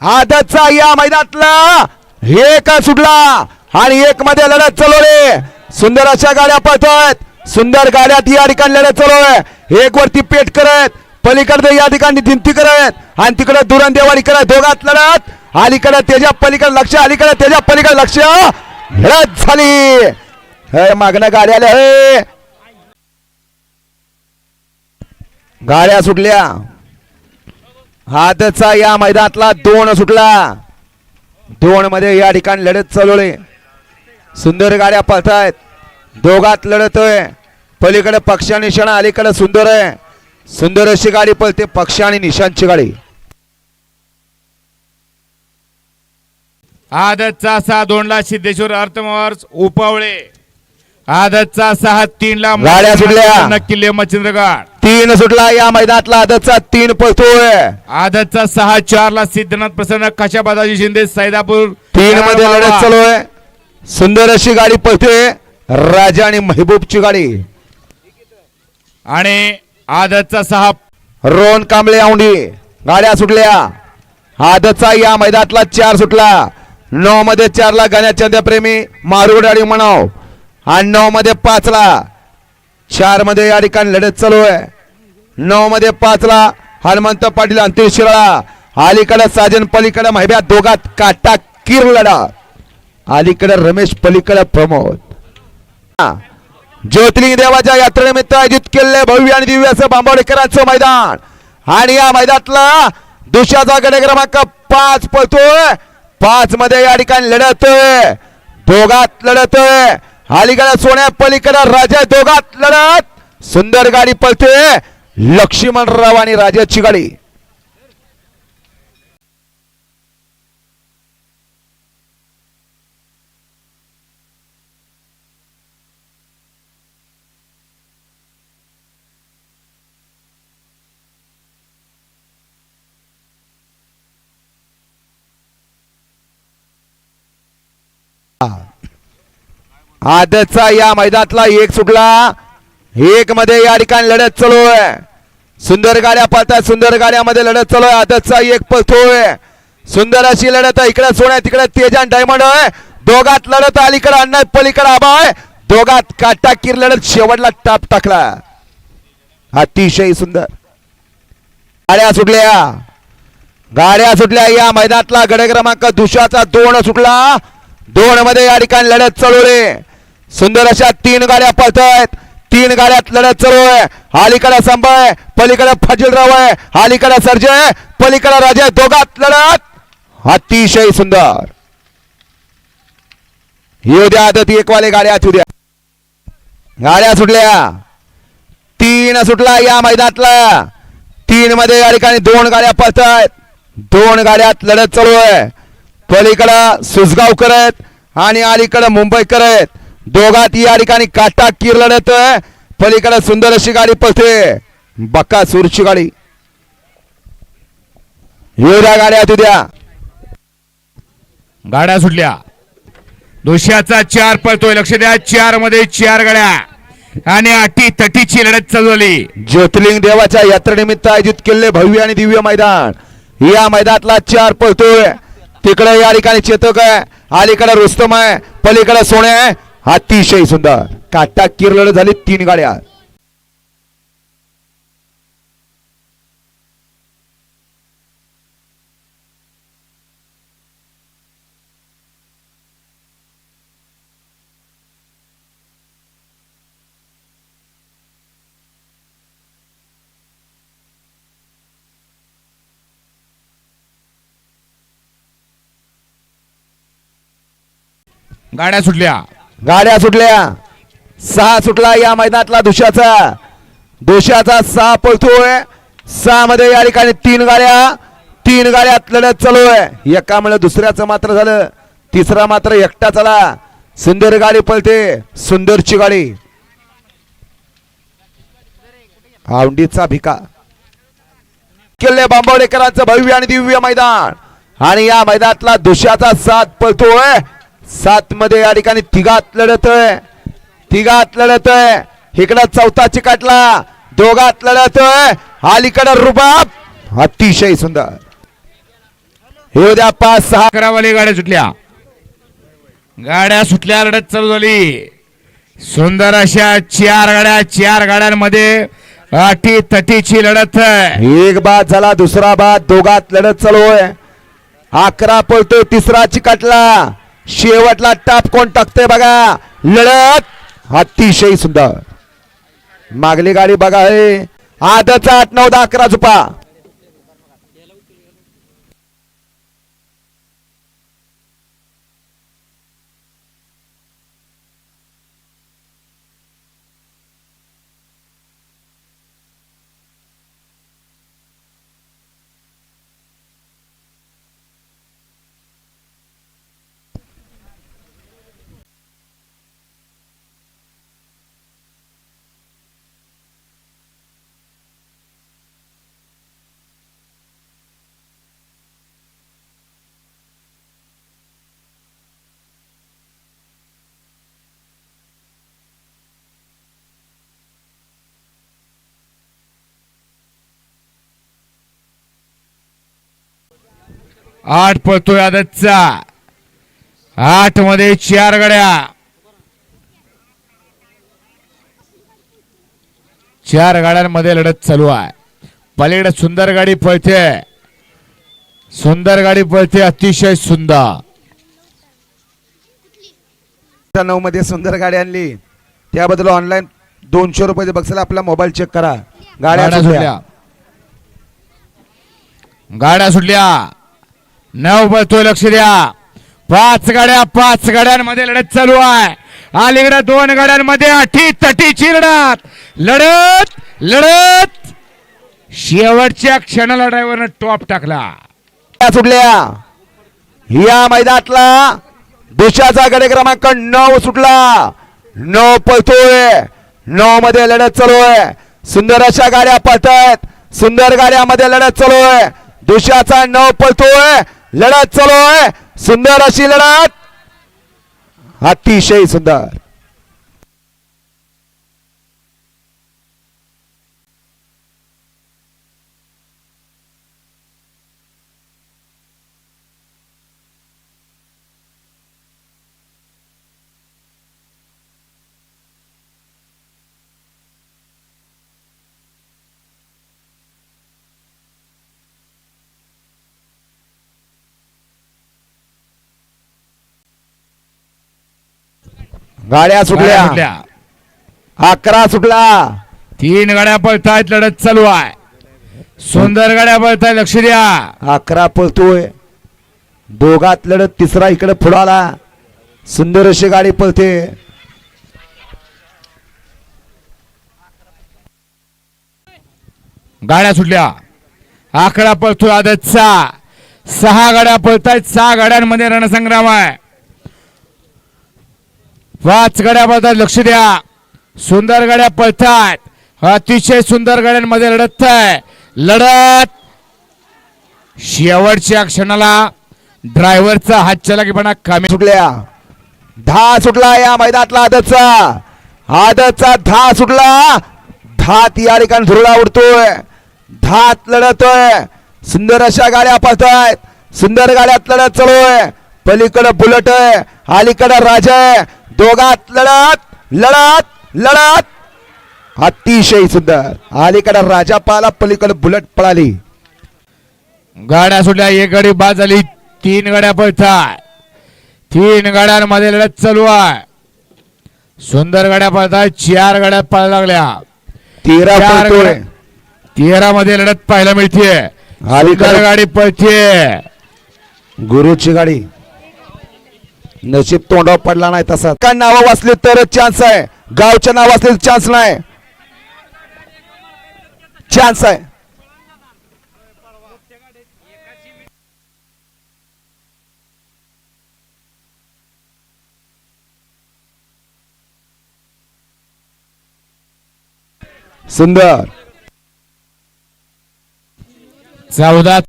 आदतचा या मैदानातला. एक सुटला आणि एक मध्ये लढत चलवले. सुंदर अशा गाड्या पळतात सुंदर गाड्यात या ठिकाणी लढत चालवय एक वरती पेट करत. पलीकडे या ठिकाणी भिंती करत. आणि तिकडे दुरण देवाडी करत. दोघात लढत. अलीकडे त्याच्या पलीकडे लक्ष. अलीकडे त्याच्या पलीकडे लक्ष. लढत झाली. हे मागणं गाड्या आल्या हे. गाड्या सुटल्या. हातचा या मैदानातला दोन सुटला. दोन मध्ये या ठिकाणी लढत चालवले सुंदर गाड्या पळतायत. दोघात लढतोय. पलीकडे पक्ष आणि निशाण अलीकडे सुंदर आहे. सुंदर अशी गाडी पळते पक्ष आणि निशांची गाडी. आदतचा सहा दोनला सिद्धेश्वर अर्थमवर्स उपावळे. आदतचा सहा तीनला गाड्या सुटल्या. किल्ले मच्छिंद्रगड. तीन सुटला या मैदानातला आदतचा तीन पळतोय. आदतचा सहा चारला सिद्धनाथ प्रसन्न कशा बादाजी शिंदे सैदापूर. तीन मध्ये लढत चालू आहे सुंदर अशी गाडी पळते राजा आणि महबूबची गाडी. आणि आदतचा सहा. रोहन कांबळे औंढी. गाड्या सुटल्या. आदतचा या मैदानातला चार सुटला. नऊ मध्ये चारला गण्या प्रेमी मारुड आणि म्हणाव आणि नऊ मध्ये पाचला. चारमध्ये या ठिकाणी लढत चालू आहे. नऊ मध्ये पाचला. हनुमंत पाटील अंतिम शिराळा. अलीकडे साजन पलीकडे महिब्या दोघात काटा किर लढा. अलीकडे रमेश पलीकडे प्रमोद. ज्योतिर्लिंग देवाच्या यात्रेनिमित्त आयोजित केलेले भव्य आणि दिव्य असं बांबवडेकरांचं मैदान. आणि या मैदानातला दुसऱ्याचा गडे क्रमांक पाच पळतोय. पाच मध्ये या ठिकाणी लढतोय. दोघात लढतोय. अलीकडे सोन्या पलीकडे राजा दोघात लढत. सुंदर गाडी पळते. लक्ष्मणराव आणि राजाची गाडी. Ah. आदतचा या मैदानातला एक सुटला. एक मध्ये या ठिकाणी लढत चालू आहे सुंदर गाड्या पळतात सुंदर गाड्यामध्ये लढत चालू आहे आदतचा एक पळतोय सुंदर अशी लढत आहे. इकडे सोन्या तिकडे तेजान डायमंड आहे. दोघात लढत अलीकडे अण्णा पलीकडे आबाय दोघात काटाकीर लढत शेवटला टाप टाकला. अतिशय सुंदर. गाड्या सुटल्या. गाड्या सुटल्या. या मैदानातला गड क्रमांक दुशाचा दोन सुटला. दोन मध्ये या ठिकाणी लढत चालवले सुंदर अशा तीन गाड्या पळतायत. तीन गाड्यात लढत चालू आहे. अलीकडे संभय पलीकडे फजीलराव आहे. अलीकडे सर्जय पलीकडे राजे दोघात लढत अतिशय सुंदर. येऊ द्या ती एकवाले गाड्या येऊ द्या. गाड्या सुटल्या. तीन सुटला या मैदानातला. तीन मध्ये या ठिकाणी दोन गाड्या पळतायत. दोन गाड्यात लढत चालू आहे. पलीकडं सुसगाव करत आणि अलीकडं मुंबई करत दोघात या ठिकाणी काटा किर लढत पलीकडे सुंदर अशी गाडी पळते. बक्का सूरची गाडी. येऊ द्या गाड्या तू द्या गाड्या सुटल्या. दोषाचा चार पळतोय. लक्ष द्या. चारमध्ये चार गाड्या. आणि अटी तटीची लढत चालू झाली. ज्योतिर्लिंग देवाच्या यात्रेनिमित्त आयोजित केलेले भव्य आणि दिव्य मैदान. या मैदानातला चार पळतोय. तिकडे या ठिकाणी चेतक आहे. अलीकडे रुस्तम आहे. पलीकडे सोने आहे. अतिशय सुंदर. काटा किरलड झाली तीन गाड्या. गाड्या सुटल्या. गाड्या सुटल्या. सहा सुटला या मैदानातला दुशाचा दुशाचा सहा पळतोय. सहा मध्ये या ठिकाणी तीन गाड्या. तीन गाड्यात लढत चालू आहे. एकामुळे दुसऱ्याचं मात्र झालं. तिसरा मात्र एकटा चला सुंदर गाडी पळते. सुंदरची गाडी. औंडीचा भिका. किल्ले बांबवडेकरांचं भव्य आणि दिव्य मैदान. आणि या मैदानातला दुशाचा सात पळतोय. सात मध्ये या ठिकाणी तिघात लढत आहे तिघात लढत आहे इकडं चौथा चिकाटला. दोघात लढत आहे अलीकडं रुबाब. अतिशय सुंदर. हे उद्या पाच सहा. अकरावाली गाड्या सुटल्या. गाड्या सुटल्या लढत चालू झाली. सुंदर अशा चार गाड्या चार गाड्यांमध्ये अटी तटीची लढत एक बाद झाला दुसरा बाद. दोघात लढत चालू आहे. अकरा पळतोय तिसरा चिकटला. शेवटला टाप कोण टाकते बघा. लढत अतिशय सुंदर. मागली गाडी बघा हे. आदचा आठ नऊ दहा अकरा झुपा आठ पळतोय आदतचा. आठमध्ये चार गाड्या. चार गाड्यांमध्ये लढत चालू आहे. पलीकडे सुंदर गाडी पळते. सुंदर गाडी पळते अतिशय सुंदर. नऊ मध्ये सुंदर गाडी आणली. त्याबद्दल ऑनलाईन दोनशे रुपये बक्षीस आपला मोबाईल चेक करा. गाड्या. सुटल्या. गाड्या सुटल्या. नऊ पळतोय लक्ष द्या. पाच गाड्या पाच गाड्यांमध्ये लढत चालू आहे. अलीकडे दोन गाड्यांमध्ये अठी तटी चिरडात लढत लढत. शेवटच्या क्षणाला ड्रायव्हरनं टॉप टाकला. सुटल्या. या मैदानातला देशाचा गडे क्रमांक नऊ सुटला. नऊ पळतोय. नऊ मध्ये लढत चालू आहे. सुंदर अशा गाड्या पळतात. सुंदर गाड्यामध्ये लढत चालू आहे. देशाचा नऊ पळतोय. लढत चालू आहे. सुंदर अशी लढत. अतिशय सुंदर. गाड्या सुटल्या. सुटल्या. अकरा सुटला. तीन गाड्या पळतायत लढत चालू आहे. सुंदर गाड्या पळताय लक्ष द्या. अकरा पळतोय. दोघात लढत तिसरा इकडे आला. सुंदर अशी गाडी पळते. गाड्या सुटल्या. अकरा पळतोय आदतचा. सहा गाड्या पळतायत सहा गाड्यांमध्ये रणसंग्राम आहे. पाच गाड्या लक्ष द्या. सुंदर गाड्या पळतात अतिशय सुंदर गाड्यांमध्ये लढत आहे. लढत. शेवटच्या क्षणाला ड्रायव्हरचा हात चलाकीपणा कमी सुटल्या. धा सुटला या मैदानातला आदतचा. आदतचा धा सुटला. धात या ठिकाणी धुरळा उडतोय. धात लढतोय. सुंदर अशा गाड्या पळतायत. सुंदर गाड्यात लढत चालू आहे. पलीकडं बुलट आहे. अलीकडं राजा आहे. दोघात लढत लढत लढत. अतिशय सुंदर. अलीकडे राजा पळाला पलीकडे बुलट पळाली. गाड्या सुटल्या एक गाडी बाद झाली तीन गाड्या पळताय तीन गाड्यांमध्ये लढत चालू आहे. सुंदर गाड्या पळताय चार गाड्या पळायला लागल्या. तेरा. तेरा मध्ये लढत पाहायला मिळते गाडी पळते गुरुची गाडी. नशीब तोंडावर पडला नाही तसा. काय नावं वाचली तर चान्स आहे. गावच्या नाव वाचले चान्स नाही. चान्स आहे. सुंदर. चौदा